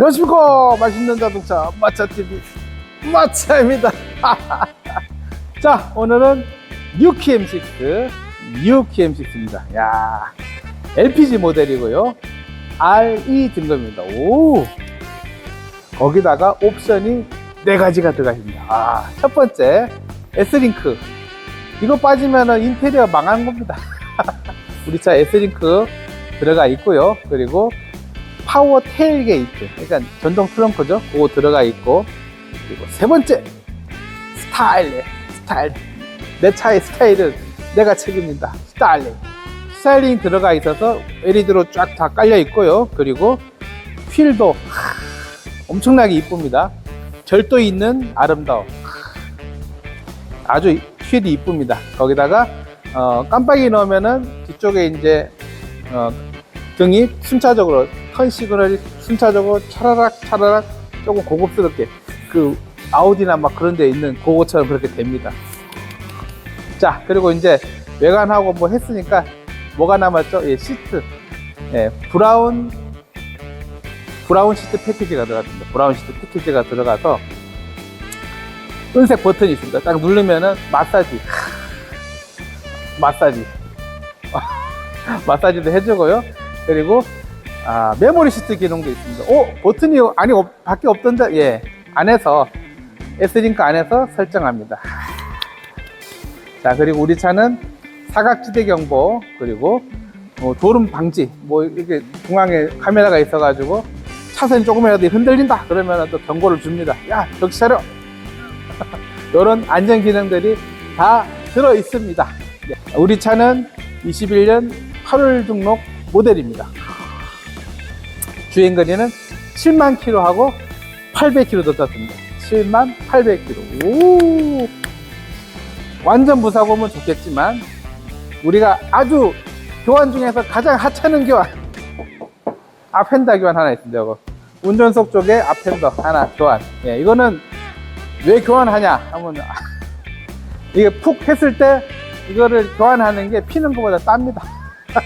안녕하십니까. 맛있는 자동차 마차TV 마차입니다. 자 오늘은 뉴키M6 뉴키M6입니다. 야 LPG 모델이고요. RE 등급입니다. 오 거기다가 옵션이 네 가지가 들어가 있습니다. 아, 첫 번째 S링크. 이거 빠지면 인테리어 망한 겁니다. 우리 차 S링크 들어가 있고요. 그리고 파워 테일 게이트 그러니까 전동 트렁크죠? 그거 들어가 있고 그리고 세 번째 스타일링 스타일. 내 차의 스타일은 내가 책임진다. 스타일링 스타일링 들어가 있어서 LED로 쫙 다 깔려 있고요. 그리고 휠도 하, 엄청나게 이쁩니다. 절도 있는 아름다움. 하, 아주 휠이 이쁩니다. 거기다가 어, 깜빡이 넣으면은 뒤쪽에 이제 어, 등이 순차적으로 턴 시그널이 순차적으로 차라락 차라락 조금 고급스럽게 그 아우디나 막 그런 데 있는 그거처럼 그렇게 됩니다. 자 그리고 이제 외관하고 뭐 했으니까 뭐가 남았죠? 예, 시트 예, 브라운 브라운 시트 패키지가 들어갔습니다. 브라운 시트 패키지가 들어가서 은색 버튼이 있습니다. 딱 누르면은 마사지 마사지 마사지도 해주고요. 그리고 아, 메모리 시트 기능도 있습니다. 오 버튼이 아니 없- 밖에 없던데 예 안에서 S링크 안에서 설정합니다. 자 그리고 우리 차는 사각지대 경보 그리고 어, 졸음 방지 뭐 이렇게 중앙에 카메라가 있어가지고 차선이 조금이라도 흔들린다 그러면 또 경고를 줍니다. 야 정신 차려. 이런 안전 기능들이 다 들어 있습니다. 예, 우리 차는 21년 8월 등록 모델입니다. 주행 거리는 7만 킬로 하고 800킬로 더 떴습니다. 7만 800킬로. 오! 완전 무사고면 좋겠지만 우리가 아주 교환 중에서 가장 하찮은 교환 앞핸다 교환 하나 있습니다. 이거. 운전석 쪽에 앞핸더 하나 교환. 예, 이거는 왜 교환하냐 하면 아, 이게 푹 했을 때 이거를 교환하는 게 피는 것보다 쌉니다.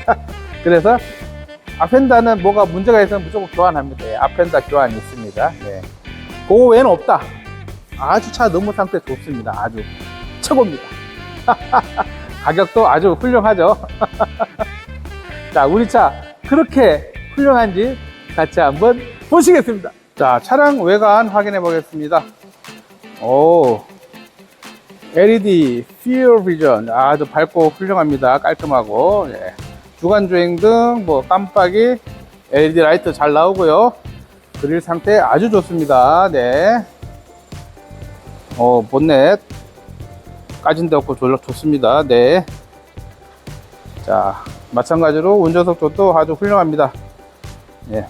그래서 아펜다는 뭐가 문제가 있으면 무조건 교환합니다. 예, 아펜다 교환이 있습니다. 예. 그거 외에는 없다. 아주 차 너무 상태 좋습니다. 아주 최고입니다. 가격도 아주 훌륭하죠. 자, 우리 차 그렇게 훌륭한지 같이 한번 보시겠습니다. 자, 차량 외관 확인해 보겠습니다. 오, LED Fuel Vision 아주 밝고 훌륭합니다. 깔끔하고 예. 주간 주행 등 뭐 깜빡이 LED 라이트 잘 나오고요. 그릴 상태 아주 좋습니다. 네. 어 본넷 까진 데 없고 졸라 좋습니다. 네. 자 마찬가지로 운전석 쪽도 아주 훌륭합니다. 예.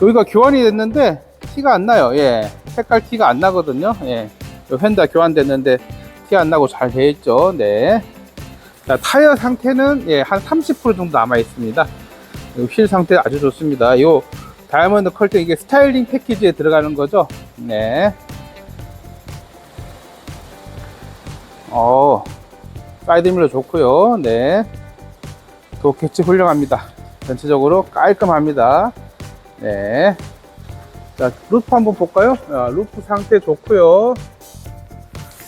여기가 교환이 됐는데 티가 안 나요. 예. 색깔 티가 안 나거든요. 예. 요 휀다 교환됐는데 티 안 나고 잘 되어 있죠. 네. 자, 타이어 상태는 예, 한 30% 정도 남아 있습니다. 요휠 상태 아주 좋습니다. 요 다이아몬드 컬팅 이게 스타일링 패키지에 들어가는 거죠. 네. 어, 사이드밀러 좋고요. 네. 도캐치 훌륭합니다. 전체적으로 깔끔합니다. 네. 자, 루프 한번 볼까요? 야, 루프 상태 좋고요.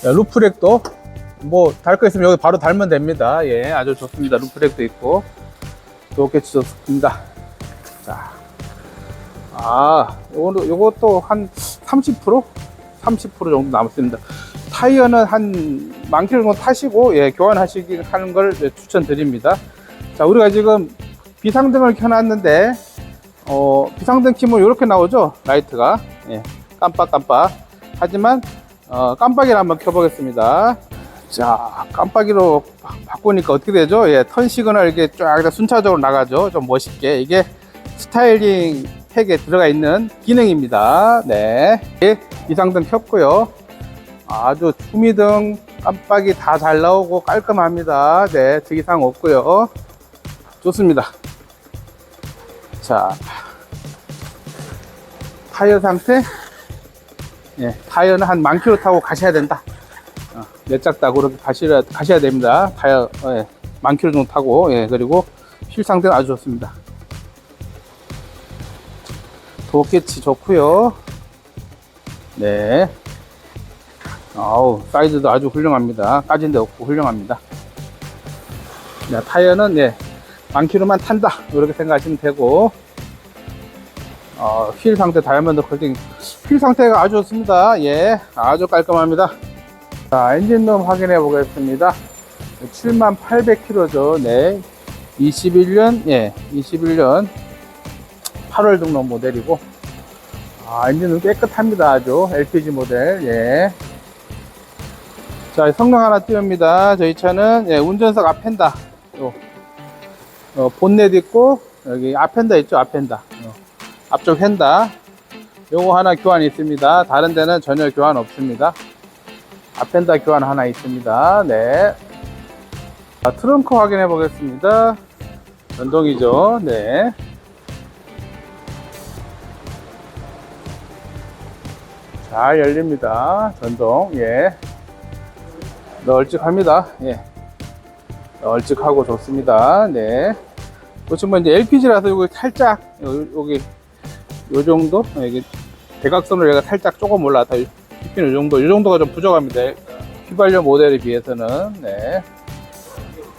자, 루프렉도 뭐 달 거 있으면 여기 바로 달면 됩니다. 예, 아주 좋습니다. 루프렉도 있고 도캐치 좋습니다. 자, 아, 요거 요것도 한 30%? 30% 정도 남았습니다. 타이어는 한만 킬로 정도 타시고 예, 교환하시기 하는 걸 예, 추천드립니다. 자, 우리가 지금 비상등을 켜놨는데 어, 비상등 켜면 이렇게 나오죠? 라이트가 예, 깜빡깜빡. 하지만 어, 깜빡이를 한번 켜보겠습니다. 자, 깜빡이로 바- 바꾸니까 어떻게 되죠? 예, 턴 시그널 이게 쫙 순차적으로 나가죠. 좀 멋있게. 이게 스타일링 팩에 들어가 있는 기능입니다. 네. 예, 비상등 켰고요. 아주 후미등 깜빡이 다 잘 나오고 깔끔합니다. 네, 특이사항 없고요. 좋습니다. 자, 타이어 상태. 예, 타이어는 한 만 킬로 타고 가셔야 된다. 어, 몇짝 따고 그렇게 가셔야, 가셔야 됩니다. 어, 예, 만 킬로 정도 타고, 예, 그리고 휠 상태는 아주 좋습니다. 도끼치 좋고요. 네. 아우 사이즈도 아주 훌륭합니다. 까진 데 없고 훌륭합니다. 네, 타이어는 네, 만 킬로만 탄다. 이렇게 생각하시면 되고. 어, 휠 상태 다이아몬드 컬팅. 휠 상태가 아주 좋습니다. 예 아주 깔끔합니다 자 엔진룸 확인해 보겠습니다. 7800km죠. 네. 21년 예 21년 8월 등록 모델이고. 아 엔진은 깨끗합니다. 아주 LPG 모델 예. 자 성능 하나 띄웁니다. 저희 차는 예, 운전석 앞펜다. 요, 어, 본넷 있고 여기 앞펜다 있죠? 앞펜다. 어, 앞쪽 펜다. 요거 하나 교환 있습니다. 다른 데는 전혀 교환 없습니다 앞펜다 교환 하나 있습니다 네 자, 트렁크 확인해 보겠습니다 전동이죠 네 잘 열립니다. 전동, 예. 널찍합니다. 예. 널찍하고 좋습니다. 네. 보시면 이제 LPG라서 여기 살짝, 요- 여기, 요 정도? 여기 대각선으로 얘가 살짝 조금 올라왔 다. 휘핑 요 정도, 요 정도가 좀 부족합니다. 휘발유 모델에 비해서는, 네.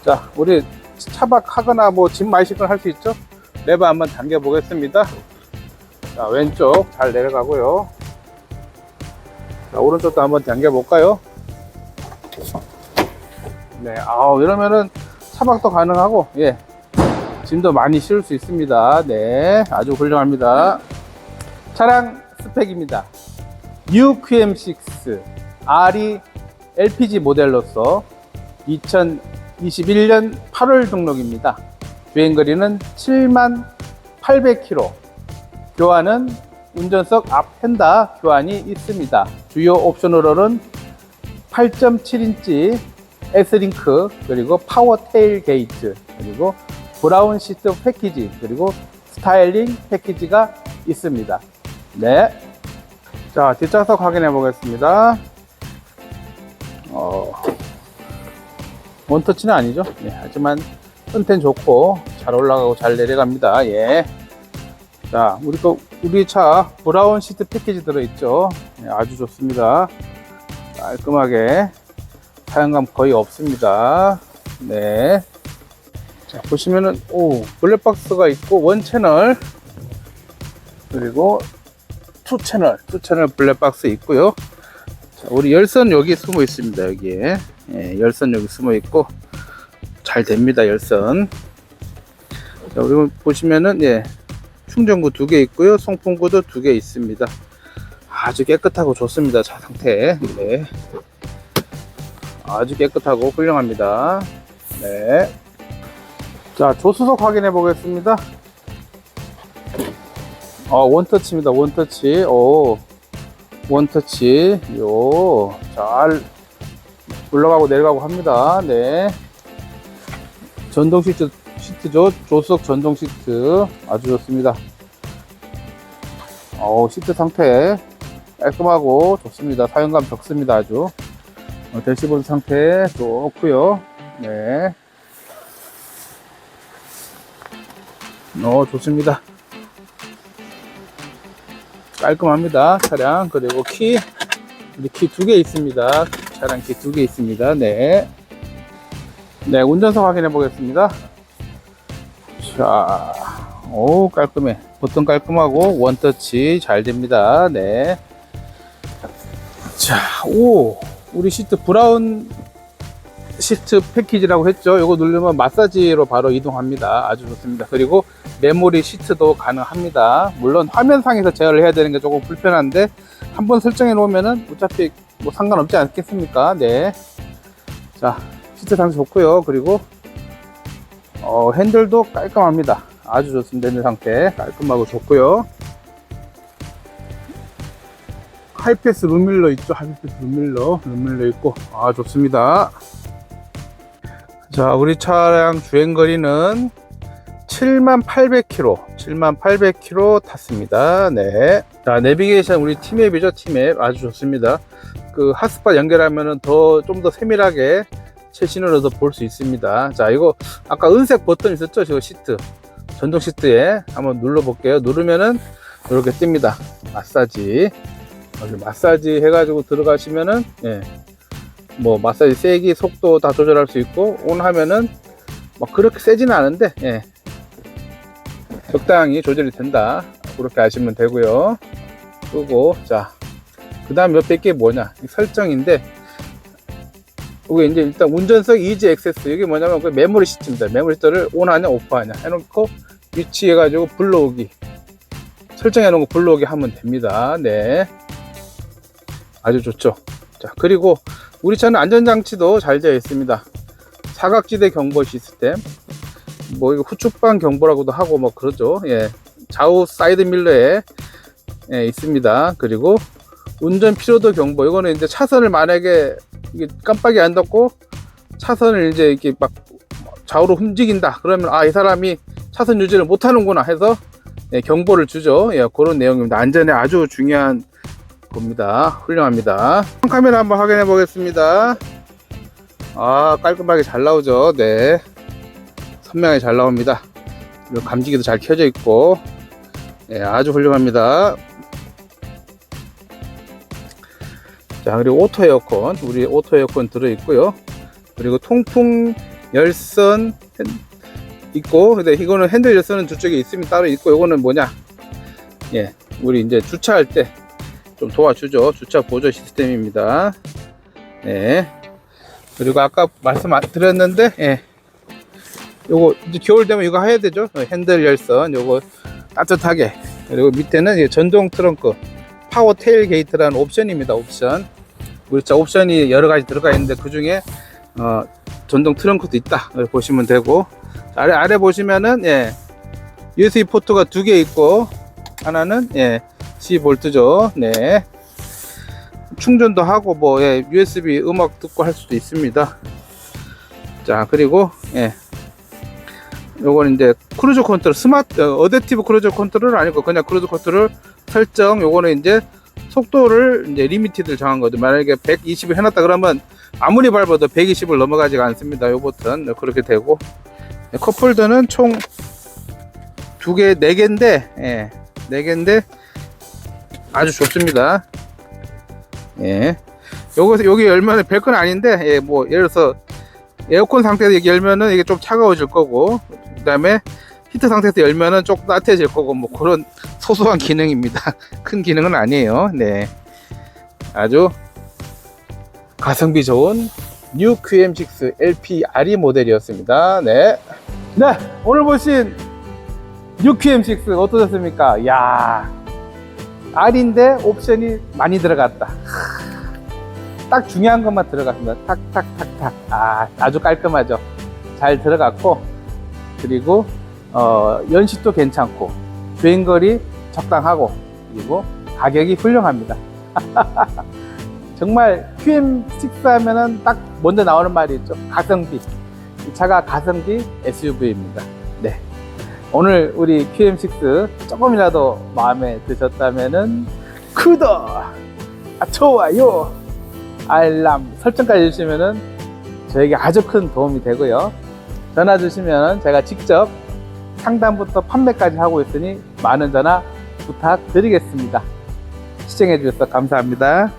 자, 우리 차박하거나 뭐 짐 많이 싣거나 할 수 있죠? 레버 한번 당겨 보겠습니다. 자, 왼쪽 잘 내려가고요. 자, 오른쪽도 한번 당겨 볼까요? 네, 아우, 이러면은 차박도 가능하고, 예. 짐도 많이 실을 수 있습니다. 네, 아주 훌륭합니다. 차량 스펙입니다. UQM6 R이 LPG 모델로서 2021년 8월 등록입니다. 주행거리는 7만 800km. 교환은 운전석 앞 펜다 교환이 있습니다. 주요 옵션으로는 8.7인치 S링크 그리고 파워 테일 게이트 그리고 브라운 시트 패키지 그리고 스타일링 패키지가 있습니다. 네. 자, 뒷좌석 확인해 보겠습니다. 어, 원터치는 아니죠. 예, 하지만 끈텐 좋고 잘 올라가고 잘 내려갑니다. 예. 자, 우리 또 우리 차 브라운 시트 패키지 들어있죠. 예, 아주 좋습니다. 깔끔하게 사용감 거의 없습니다. 네. 자, 보시면은 오 블랙박스가 있고 원 채널 그리고 투 채널 투 채널 블랙박스 있고요. 자, 우리 열선 여기 숨어 있습니다. 여기에 예, 열선 여기 숨어 있고 잘 됩니다. 열선. 자, 우리 보시면은 예. 충전구 두 개 있고요. 송풍구도 두 개 있습니다. 아주 깨끗하고 좋습니다. 차 상태. 네. 아주 깨끗하고 훌륭합니다. 네. 자, 조수석 확인해 보겠습니다. 어, 원터치입니다. 원터치. 오. 원터치. 요. 잘 올라가고 내려가고 합니다. 네. 전동 시트 시트죠. 조수석 전동 시트 아주 좋습니다. 어 시트 상태 깔끔하고 좋습니다. 사용감 적습니다. 아주 어, 대시보드 상태 좋고요. 네. 어 좋습니다. 깔끔합니다. 차량 그리고 키 우리 키 두 개 있습니다. 차량 키 두 개 있습니다. 네. 네, 운전석 확인해 보겠습니다. 자, 오, 깔끔해. 보통 깔끔하고 원터치 잘 됩니다. 네. 자, 오, 우리 시트 브라운 시트 패키지라고 했죠. 이거 누르면 마사지로 바로 이동합니다. 아주 좋습니다. 그리고 메모리 시트도 가능합니다. 물론 화면상에서 제어를 해야 되는 게 조금 불편한데 한번 설정해 놓으면은 어차피 뭐 상관없지 않겠습니까? 네. 자, 시트 상태 좋고요. 그리고 어, 핸들도 깔끔합니다. 아주 좋습니다. 핸들 상태 깔끔하고 좋고요. 하이패스 룸밀러 있죠? 하이패스 룸밀러, 룸밀러 있고 아 좋습니다. 자, 우리 차량 주행 거리는 7800km, 7800km 탔습니다. 네. 자, 내비게이션 우리 티맵이죠, 티맵 아주 좋습니다. 그 핫스팟 연결하면은 더 좀 더 세밀하게 최신으로도 볼수 있습니다. 자, 이거 아까 은색 버튼 있었죠? 저 시트. 전동 시트에 한번 눌러 볼게요. 누르면은 이렇게 뜹니다. 마사지. 마사지 해가지고 들어가시면은, 예. 뭐, 마사지 세기, 속도 다 조절할 수 있고, 온 하면은, 막 그렇게 세지는 않은데, 예. 적당히 조절이 된다. 그렇게 아시면 되고요. 끄고, 자. 그 다음 옆에 게 뭐냐. 이 설정인데, 이게 이제 일단 운전석 이지 액세스. 이게 뭐냐면 그 메모리 시트입니다. 메모리 시트를 온하냐, 오프하냐 해놓고, 위치해 가지고 불러오기. 설정해 놓은 거 불러오기 하면 됩니다. 네. 아주 좋죠. 자, 그리고 우리 차는 안전장치도 잘 되어 있습니다. 사각지대 경보 시스템. 뭐, 이거 후측방 경보라고도 하고 뭐 그러죠. 예. 좌우 사이드 밀러에 예, 있습니다. 그리고 운전 피로도 경보. 이거는 이제 차선을 만약에 깜빡이 안 닫고 차선을 이제 이렇게 막 좌우로 움직인다. 그러면 아, 이 사람이 차선 유지를 못 하는구나 해서 예, 경보를 주죠. 예, 그런 내용입니다. 안전에 아주 중요한 겁니다. 훌륭합니다. 카메라 한번 확인해 보겠습니다. 아, 깔끔하게 잘 나오죠. 네. 선명하게 잘 나옵니다. 그리고 감지기도 잘 켜져 있고, 예, 아주 훌륭합니다. 자, 그리고 오토 에어컨, 우리 오토 에어컨 들어 있고요. 그리고 통풍 열선 핸- 있고, 근데 이거는 핸들 열선은 두 쪽에 있으면 따로 있고, 이거는 뭐냐? 예, 우리 이제 주차할 때 좀 도와주죠. 주차 보조 시스템입니다. 네. 그리고 아까 말씀 안 드렸는데, 예. 요거 이제 겨울 되면 이거 해야 되죠. 어, 핸들 열선 요거 따뜻하게. 그리고 밑에는 전동 트렁크 파워 테일 게이트라는 옵션입니다. 옵션. 차 옵션이 여러 가지 들어가 있는데 그 중에 어, 전동 트렁크도 있다. 이렇게 보시면 되고 아래 아래 보시면은 예. USB 포트가 두 개 있고 하나는 예. C 볼트죠. 네. 충전도 하고 뭐 예, USB 음악 듣고 할 수도 있습니다. 자 그리고 예. 요거는 이제 크루즈 컨트롤 스마트 어, 어댑티브 크루즈 컨트롤 아니고 그냥 크루즈 컨트롤 설정 요거는 이제 속도를 이제 리미티드를 정한 거죠. 만약에 120을 해놨다 그러면 아무리 밟아도 120을 넘어가지가 않습니다. 요 버튼 그렇게 되고 네, 컵홀더는 총 두 개, 네 개인데, 예, 네 개인데 아주 좋습니다. 예, 요거 여기 열면은 별건 아닌데, 예, 뭐 예를 들어서 에어컨 상태에서 열면은 이게 좀 차가워질 거고, 그 다음에 히트 상태에서 열면은 조금 따뜻해질 거고, 뭐 그런 소소한 기능입니다. 큰 기능은 아니에요. 네, 아주 가성비 좋은 뉴 QM6 LP RE 모델이었습니다. 네. 네, 오늘 보신 뉴 QM6 어떠셨습니까? 야 R인데 옵션이 많이 들어갔다. 하, 딱 중요한 것만 들어갔습니다. 탁 탁 탁 탁. 아, 아주 깔끔하죠. 잘 들어갔고, 그리고, 어, 연식도 괜찮고, 주행거리 적당하고, 그리고 가격이 훌륭합니다. 정말 QM6 하면은 딱 먼저 나오는 말이 있죠. 가성비. 이 차가 가성비 SUV입니다. 네. 오늘 우리 QM6 조금이라도 마음에 드셨다면은 구독, 아, 좋아요, 알람 설정까지 해주시면은 저에게 아주 큰 도움이 되고요. 전화 주시면은 제가 직접 상담부터 판매까지 하고 있으니 많은 전화 부탁드리겠습니다. 시청해 주셔서 감사합니다.